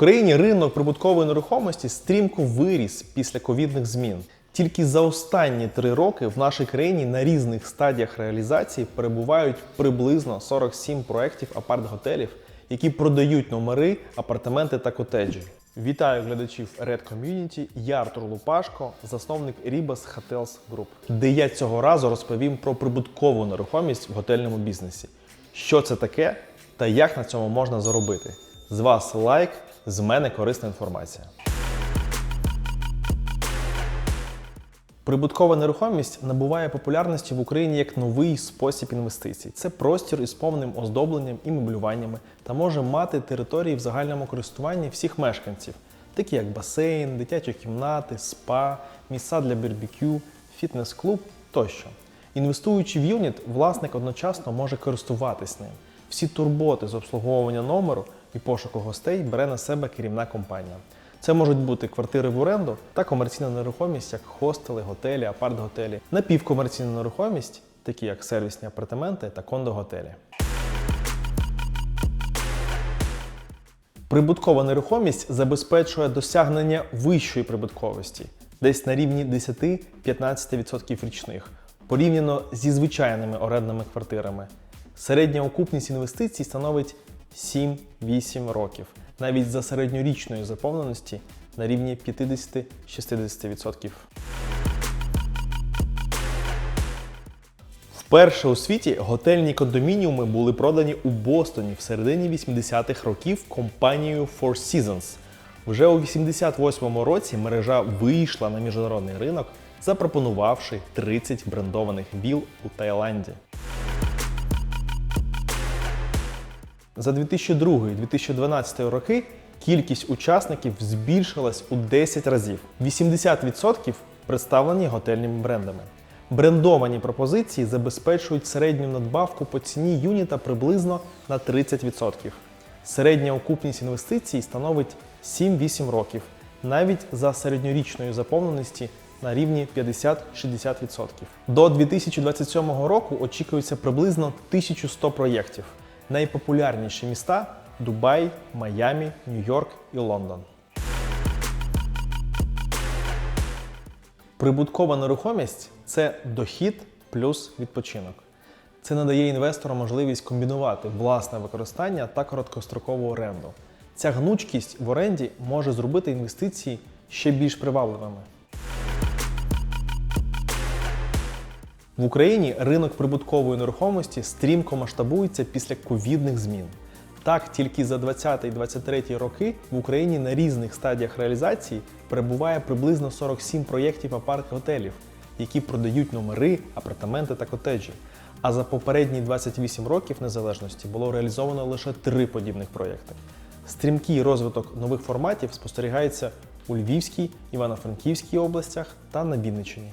Україні ринок прибуткової нерухомості стрімко виріс після ковідних змін. Тільки за останні три роки в нашій країні на різних стадіях реалізації перебувають приблизно 47 проєктів апарт-готелів, які продають номери, апартаменти та котеджі. Вітаю глядачів Red Community. Я Артур Лупашко, засновник Ribas Hotels Group, де я цього разу розповім про прибуткову нерухомість в готельному бізнесі. Що це таке та як на цьому можна заробити. З вас лайк, з мене корисна інформація. Прибуткова нерухомість набуває популярності в Україні як новий спосіб інвестицій. Це простір із повним оздобленням і меблюваннями та може мати території в загальному користуванні всіх мешканців, такі як басейн, дитячі кімнати, спа, місця для барбекю, фітнес-клуб тощо. Інвестуючи в юніт, власник одночасно може користуватись ним. Всі турботи з обслуговування номеру і пошуку гостей бере на себе керівна компанія. Це можуть бути квартири в оренду та комерційна нерухомість, як хостели, готелі, апарт-готелі, напівкомерційна нерухомість, такі як сервісні апартаменти та кондо-готелі. Прибуткова нерухомість забезпечує досягнення вищої прибутковості, десь на рівні 10-15% річних, порівняно зі звичайними орендними квартирами. Середня окупність інвестицій становить 7-8 років, навіть за середньорічної заповненості на рівні 50-60%. Вперше у світі готельні кондомініуми були продані у Бостоні в середині 80-х років компанією Four Seasons. Вже у 88-му році мережа вийшла на міжнародний ринок, запропонувавши 30 брендованих віл у Таїланді. За 2002-2012 роки кількість учасників збільшилась у 10 разів. 80% представлені готельними брендами. Брендовані пропозиції забезпечують середню надбавку по ціні юніта приблизно на 30%. Середня окупність інвестицій становить 7-8 років, навіть за середньорічної заповненості на рівні 50-60%. До 2027 року очікується приблизно 1100 проєктів. Найпопулярніші міста Дубай, Майамі, Нью-Йорк і Лондон. Прибуткова нерухомість це дохід плюс відпочинок. Це надає інвестору можливість комбінувати власне використання та короткострокову оренду. Ця гнучкість в оренді може зробити інвестиції ще більш привабливими. В Україні ринок прибуткової нерухомості стрімко масштабується після ковідних змін. Так, тільки за 20-23 роки в Україні на різних стадіях реалізації перебуває приблизно 47 проєктів апарт-готелів, які продають номери, апартаменти та котеджі. А за попередні 28 років незалежності було реалізовано лише три подібних проєкти. Стрімкий розвиток нових форматів спостерігається у Львівській, Івано-Франківській областях та на Вінниччині.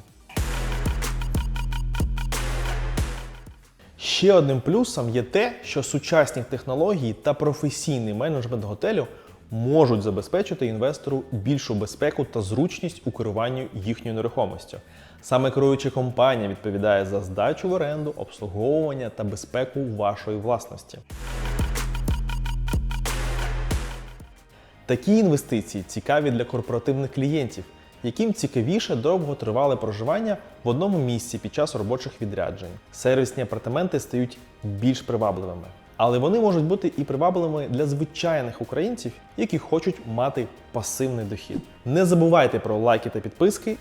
Ще одним плюсом є те, що сучасні технології та професійний менеджмент готелю можуть забезпечити інвестору більшу безпеку та зручність у керуванні їхньою нерухомістю. Саме керуюча компанія відповідає за здачу в оренду, обслуговування та безпеку вашої власності. Такі інвестиції цікаві для корпоративних клієнтів, яким цікавіше довго тривале проживання в одному місці під час робочих відряджень. Сервісні апартаменти стають більш привабливими. Але вони можуть бути і привабливими для звичайних українців, які хочуть мати пасивний дохід. Не забувайте про лайки та підписки